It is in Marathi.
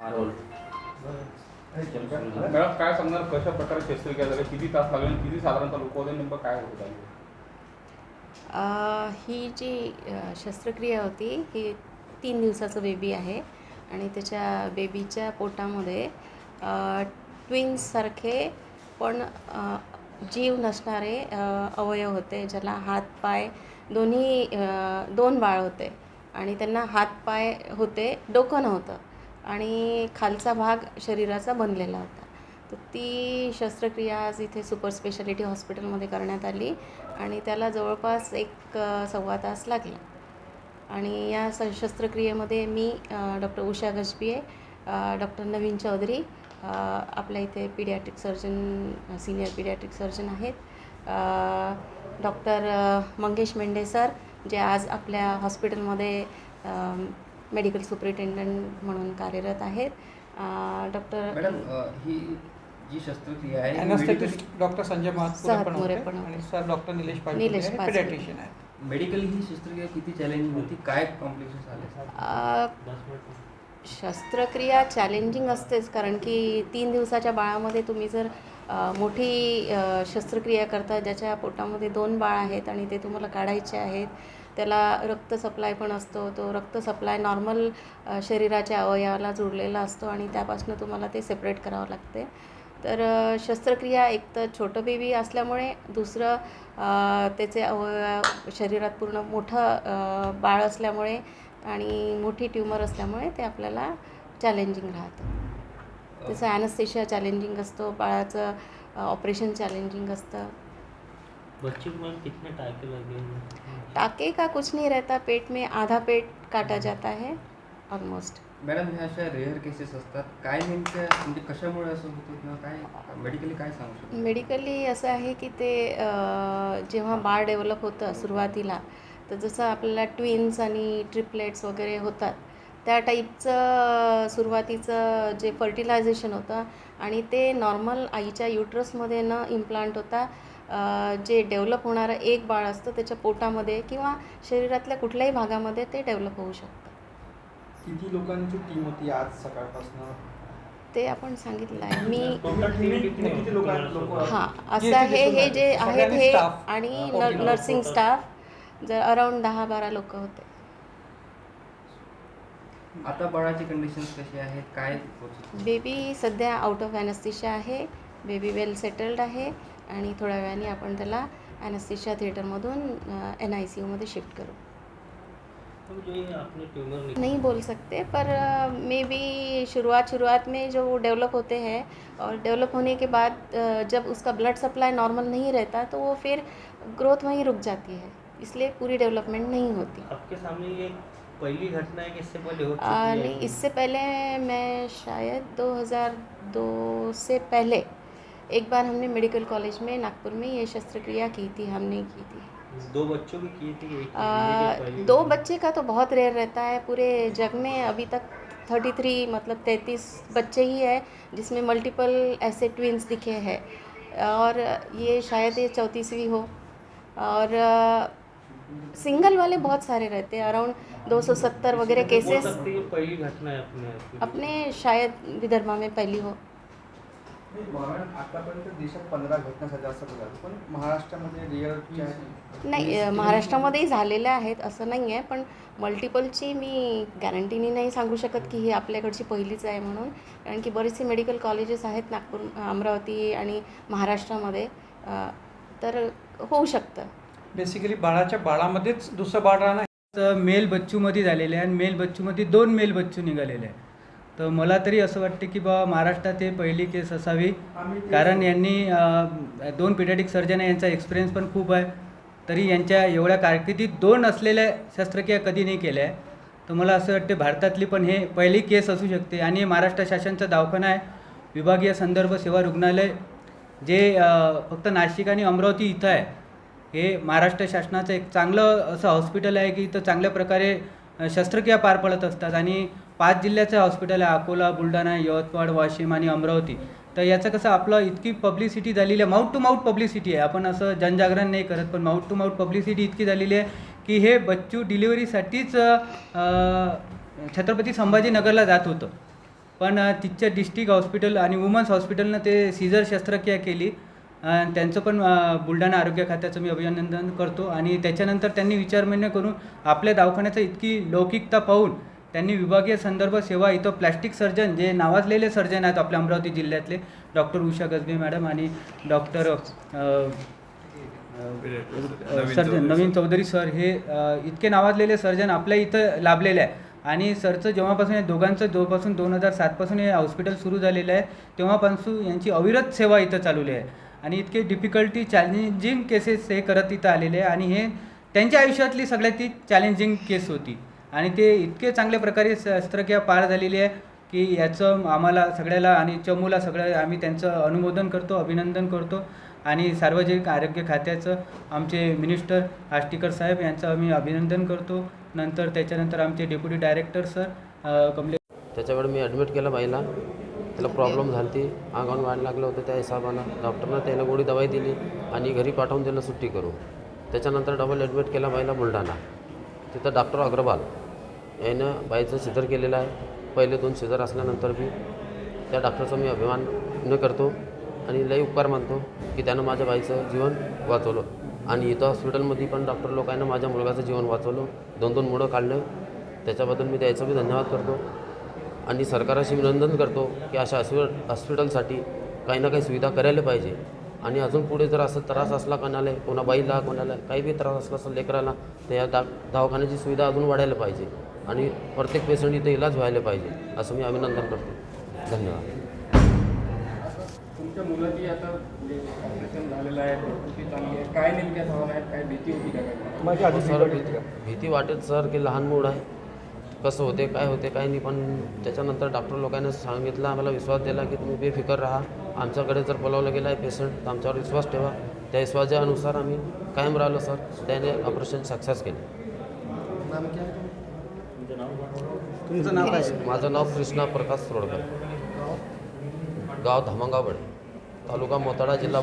मॅडम काय सांगणार? कशा प्रकारे शस्त्रक्रिया झाली किती तास लागले? आणि किती साधारणतः लोक होते? नेमकं काय होत आहे? अ, ही जी अ, शस्त्रक्रिया होती ही तीन दिवसाचं बेबी आहे. आणि त्याच्या बेबीच्या पोटामध्ये ट्विन्ससारखे पण अ, जीव नसणारे अ, अवयव होते ज्याला हात पाय दोन्ही अ, दोन बाळ होते. आणि त्यांना हात पाय होते डोकं नव्हतं. आणि खालचा भाग शरीराचा बनलेला होता. तर ती शस्त्रक्रिया आज इथे सुपर स्पेशालिटी हॉस्पिटलमध्ये करण्यात आली आणि त्याला जवळपास एक सव्वा तास लागला. आणि या स शस्त्रक्रियेमध्ये मी डॉक्टर उषा गजबिये डॉक्टर नवीन चौधरी आपल्या इथे paediatric surgeon senior paediatric surgeon आहेत. डॉक्टर मंगेश मेंढे सर जे आज आपल्या हॉस्पिटलमध्ये मेडिकल सुपरिटेंडंट म्हणून कार्यरत आहेत डॉक्टर मॅडम अ, ही जी शस्त्रक्रिया आहे ही अॅनास्थेटिस्ट डॉक्टर संजय महातपुरे पण मोरे होते पण होते. आणि सर डॉक्टर निलेश पाटील निलेश हे पाटील. पेडियाट्रिशियन आहेत मेडिकली ही शस्त्रक्रिया किती चॅलेंजिंग होती काय कॉम्प्लिकेशन्स आले शस्त्रक्रिया चॅलेंजिंग असतेच कारण की तीन दिवसाच्या बाळामध्ये तुम्ही जर मोठी शस्त्रक्रिया करतात ज्याच्या पोटामध्ये दोन बाळ आहेत आणि ते तुम्हाला काढायचे आहेत. त्याला रक्त सप्लाय पण असतो. तो रक्त सप्लाय नॉर्मल शरीराच्या अवयवाला जुळलेला असतो आणि त्यापासून तुम्हाला ते सेपरेट करावं लागते. तर शस्त्रक्रिया एक तर छोटं बेबी असल्यामुळे दुसरं त्याचे अवयव शरीरात पूर्ण मोठं बाळ असल्यामुळे आणि मोठी ट्युमर असल्यामुळे ते आपल्याला चॅलेंजिंग राहतं. त्याचं ॲनस्थेशिया चॅलेंजिंग असतो बाळाचं ऑपरेशन चॅलेंजिंग असतं. बच्चे को मैम कितने टाके लगे? टाके का कुछ नहीं रहता पेट में आधा पेट काटा जाता है ऑलमोस्ट मॅडम ह्या अशा रेअर केसेस असतात. काय नेमक्या म्हणजे कशामुळे असं होतं? किंवा काय मेडिकली काय सांगू शकतो? मेडिकली असं आहे की ते अ, जेव्हा बाळ डेव्हलप होतं सुरुवातीला तर जसं आपल्याला ट्विन्स आणि ट्रिपलेट्स वगैरे होतात त्या टाईपचं सुरुवातीचं जे फर्टिलायझेशन होतं आणि ते नॉर्मल आईच्या युट्रसमध्ये न इम्प्लांट होता जे डेव्हलप होणारं एक बाळ असतं त्याच्या पोटामध्ये किंवा शरीरातल्या कुठल्याही भागामध्ये ते डेव्हलप होऊ शकतं किती लोकांची टीम होती आज सकाळपासून ते आपण सांगितलं आहे मी लोक हां जे असं हे आले. जे आहेत हे. आणि हा. नर्सिंग. स्टाफ जर अराउंड दहा बारा लोक होते आता बाळाची कंडिशन्स कशी आहेत? काय? बेबी सध्या आउट ऑफ ॲनस्थिशिया आहे. बेबी वेल सेटल्ड आहे. आणि थोड्या वेळाने आपण त्याला ॲनस्थिशिया थिएटरमधून एन आई सी यूमध्ये शिफ्ट करू. नहीं बोल सकते पर मे बी शुरुआत शुरुआत में जो डेवलप होते हैं और डेवलप होने के बाद जब उसका ब्लड सप्लाई नॉर्मल नहीं रहता तो वो फिर ग्रोथ वहीं रुक जाती है। इसलिए पूरी डेवलपमेंट नहीं होती। आपके सामने ये पहली घटना है कि इससे पहले हो चुकी आ, है? नहीं इससे पहले मैं शायद 2002 से पहले एक बार हमने मेडिकल कॉलेज में नागपुर में ये शस्त्रक्रिया की थी हमने की थी। दो बच्चों की की थी? एक आ, दो बच्चे का तो बहुत रेयर रहता है पूरे जग में अभी तक थर्टी थ्री मतलब तैंतीस बच्चे ही है जिसमें मल्टीपल ऐसे ट्विंस दिखे हैं। और ये शायद ये चौंतीसवीं हो। और सिंगल वाले बहुत सारे रहते हैं अराउंड 270 वगैरह केसेस पहली घटना है अपने अपने शायद विदर्भा में पहली हो। आतापर्यंत देशात पंधरा घटना झाल्या असं बोला पण महाराष्ट्रामध्ये रिअल नाही महाराष्ट्रामध्येही झालेल्या आहेत असं नाही आहे पण मल्टिपलची मी गॅरंटीनी नाही सांगू शकत की ही आपल्याकडची पहिलीच आहे म्हणून. कारण की बरेचसे मेडिकल कॉलेजेस आहेत नागपूर अमरावती आणि महाराष्ट्रामध्ये. अ, तर होऊ शकतं. बेसिकली बाळाच्या बाळामध्येच दुसरं बाळ राहणं तर मेल बच्चूमध्ये झालेले आहे आणि मेल बच्चूमध्ये दोन मेल बच्चू निघालेले आहे तर मला तरी असं वाटते की बा महाराष्ट्रात हे पहिली केस असावी. कारण यांनी दोन पिडियाटिक सर्जन आहे यांचा एक्सपिरियन्स पण खूप आहे. तरी यांच्या एवढ्या कारकिर्दीत दोन असलेल्या शस्त्रक्रिया कधी नाही केल्या आहे तर मला असं वाटते भारतातली पण हे पहिली केस असू शकते. आणि हे महाराष्ट्र शासनचा दवाखाना आहे. विभागीय संदर्भ सेवा रुग्णालय जे फक्त नाशिक आणि अमरावती इथं आहे. हे महाराष्ट्र शासनाचं एक चांगलं असं हॉस्पिटल आहे की इथं चांगल्या प्रकारे शस्त्रक्रिया पार पडत असतात. आणि पाच जिल्ह्याचं हॉस्पिटल आहे अकोला बुलढाणा यवतमाळ वाशिम आणि अमरावती. तर याचं कसं आपलं इतकी पब्लिसिटी झालेली आहे माऊट टू माऊट पब्लिसिटी आहे. आपण असं जनजागरण नाही करत पण माऊट टू माऊट पब्लिसिटी इतकी झालेली आहे की हे बच्चू डिलिव्हरीसाठीच छत्रपती संभाजीनगरला जात होतं. पण तिथच्या डिस्ट्रिक्ट हॉस्पिटल आणि वुमन्स हॉस्पिटलनं ते सीझर शस्त्रक्रिया केली. त्यांचं पण बुलढाणा आरोग्य खात्याचं मी अभिनंदन करतो. आणि त्याच्यानंतर त्यांनी विचारमान्य करून आपल्या दवाखान्याचं इतकी लौकिकता पाहून त्यांनी विभागीय संदर्भ सेवा इथं प्लॅस्टिक सर्जन जे नावाजलेले सर्जन आहेत आपल्या अमरावती जिल्ह्यातले डॉक्टर उषा गजबे मॅडम आणि doctor surgeon Navin Chaudhari sir हे इतके नावाजलेले सर्जन आपल्या इथं लाभलेले आहे आणि सरचं जेव्हापासून दोघांचं जेव्हापासून दोन हजार सातपासून हे हॉस्पिटल सुरू झालेलं आहे तेव्हापासून यांची अविरत सेवा इथं चालवली आहे. आणि इतके डिफिकल्टी चॅलेंजिंग केसेस हे करत इथं आलेले आहे. आणि हे त्यांच्या आयुष्यातली सगळ्यात ती चॅलेंजिंग केस होती. आणि ते इतके चांगल्या प्रकारे शस्त्रक्रिया पार झालेली आहे की याचं आम्हाला सगळ्याला आणि चमूला सगळं आम्ही त्यांचं अनुमोदन करतो अभिनंदन करतो. आणि सार्वजनिक आरोग्य खात्याचं आमचे मिनिस्टर आष्टीकर साहेब यांचं आम्ही अभिनंदन करतो. नंतर त्याच्यानंतर आमचे डेप्युटी डायरेक्टर सर कमले त्याच्यावर मी ॲडमिट केलं बाईला. त्याला प्रॉब्लेम झाली ती अंगावर वाढ लागलं होतं त्या हिशोबानं डॉक्टरनं त्याला गोळी दवाई दिली आणि घरी पाठवून दिलं सुट्टी करून. त्याच्यानंतर डबल ॲडमिट केला बाईला बुलढाणा. तिथं डॉक्टर अग्रवाल. यानं बाईचं सिजर केलेलं आहे. पहिले दोन सिजर असल्यानंतर बी त्या डॉक्टरचा मी अभिमान न करतो आणि लई उपकार मानतो की त्यानं माझ्या बाईचं जीवन वाचवलं. आणि इथं हॉस्पिटलमध्ये पण डॉक्टर लोकांना माझ्या मुलगाचं जीवन वाचवलं. दोन दोन मुलं काढलं. त्याच्याबद्दल मी द्यायचं बी धन्यवाद करतो. आणि सरकाराशी विनंदन करतो की अशा हॉस्पिटल हॉस्पिटलसाठी काही ना काही सुविधा करायला पाहिजे. आणि अजून पुढे जर असं त्रास असला कोणाला कोणा बाईला कोणाला काही बी त्रास असला असेल लेकराला तर या दा दवाखान्याची सुविधा अजून वाढायला पाहिजे. आणि प्रत्येक पेशंट इथे इलाज व्हायला पाहिजे असं मी अभिनंदन करतो. धन्यवाद. तुमच्या मुलाची आता ऑपरेशन झालेलं आहे प्रकृती चांगली आहे. काय नेमक्या भावना आहेत? काय भीती होती का? भीती भीती वाटेल सर की लहान मूड आहे. कसं होते काय होते काय नाही. पण त्याच्यानंतर डॉक्टर लोकांनी सांगितलं आम्हाला विश्वास दिला की तुम्ही बेफिकर राहा. आमच्याकडे जर बोलावलं गेलं आहे पेशंट तर आमच्यावर विश्वास ठेवा. त्या विश्वासानुसार आम्ही कायम राहिलो सर त्याने ऑपरेशन सक्सेस केलं. तुमचं? नाव काय? माझं नाव कृष्णा प्रकाश सोडकर गाव धामंगावडे तालुका मोताळा जिल्हा